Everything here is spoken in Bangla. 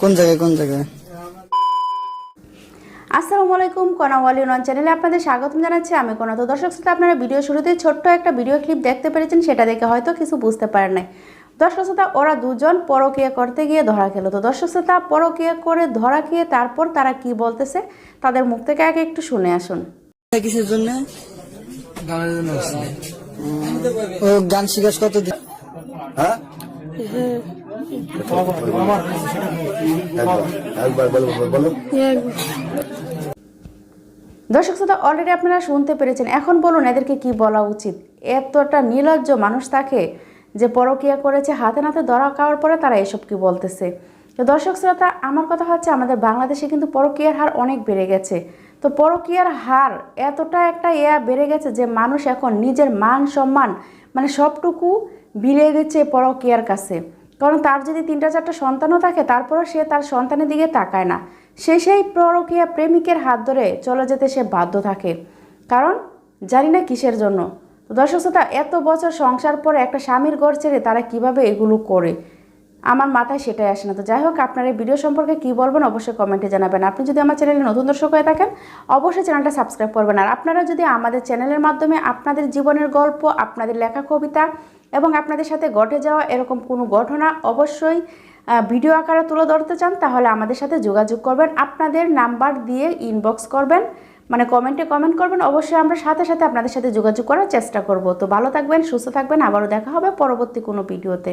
কোন জায়গায় কোন জায়গায়? আসসালামু আলাইকুম কনাওয়ালি নন চ্যানেলে আপনাদের স্বাগতম জানাচ্ছি। আমি কোনা। তো দর্শক শ্রোতা আপনারা ভিডিও শুরুতে ছোট্ট একটা ভিডিও ক্লিপ দেখতে পেরেছেন সেটা দেখে হয়তো কিছু বুঝতে পারেন নাই। দর্শক শ্রোতা ওরা দুজন পরকিয়া করতে গিয়ে ধরা খেলো। তো দর্শক শ্রোতা পরকিয়া করে ধরা খেয়ে তারপর তারা কি বলতেছে তাদের মুখ থেকে আগে একটু শুনে আসুন। কিসের জন্য? গানের জন্য ও গান শিখাস কত দিন হ্যাঁ। একবার দর্শক শ্রোতা অলরেডি আপনারা শুনতে পেরেছেন। এখন বলুন, এদেরকে কি বলা উচিত? এতটা নির্লজ্জ মানুষ থাকে যে পরকিয়া করেছে, হাতে নাতে ধরা খাওয়ার পরে তারা এসব কি বলতেছে? তো দর্শক শ্রোতা, আমার কথা হচ্ছে, আমাদের বাংলাদেশে কিন্তু পরকিয়ার হার অনেক বেড়ে গেছে। তো পরকিয়ার হার এতটা একটা ইয়া বেড়ে গেছে যে মানুষ এখন নিজের মান সম্মান মানে সবটুকু বিলিয়ে দিচ্ছে পরকিয়ার কাছে। কারণ তার যদি তিনটা চারটা সন্তানও থাকে, তারপরও সে তার সন্তানের দিকে তাকায় না। সে সেই প্ররকিয়া প্রেমিকের হাত ধরে চলে যেতে সে বাধ্য থাকে। কারণ জানি না কিসের জন্য। দর্শক এত বছর সংসার পরে একটা স্বামীর ঘর ছেড়ে তারা কীভাবে এগুলো করে? আমার মাথায় সেটাই আসে না। তো যাই হোক, আপনার এই ভিডিও সম্পর্কে কি বলবেন অবশ্যই কমেন্টে জানাবেন। আপনি যদি আমার চ্যানেলে নতুন দর্শক হয়ে থাকেন, অবশ্যই চ্যানেলটা সাবস্ক্রাইব করবেন। আর আপনারা যদি আমাদের চ্যানেলের মাধ্যমে আপনাদের জীবনের গল্প, আপনাদের লেখা কবিতা এবং আপনাদের সাথে ঘটে যাওয়া এরকম কোনো ঘটনা অবশ্যই ভিডিও আকারে তুলে ধরতে চান, তাহলে আমাদের সাথে যোগাযোগ করবেন। আপনাদের নাম্বার দিয়ে ইনবক্স করবেন মানে কমেন্টে কমেন্ট করবেন। অবশ্যই আমরা সাথে সাথে আপনাদের সাথে যোগাযোগ করার চেষ্টা করব। তো ভালো থাকবেন, সুস্থ থাকবেন। আবারও দেখা হবে পরবর্তী কোনো ভিডিওতে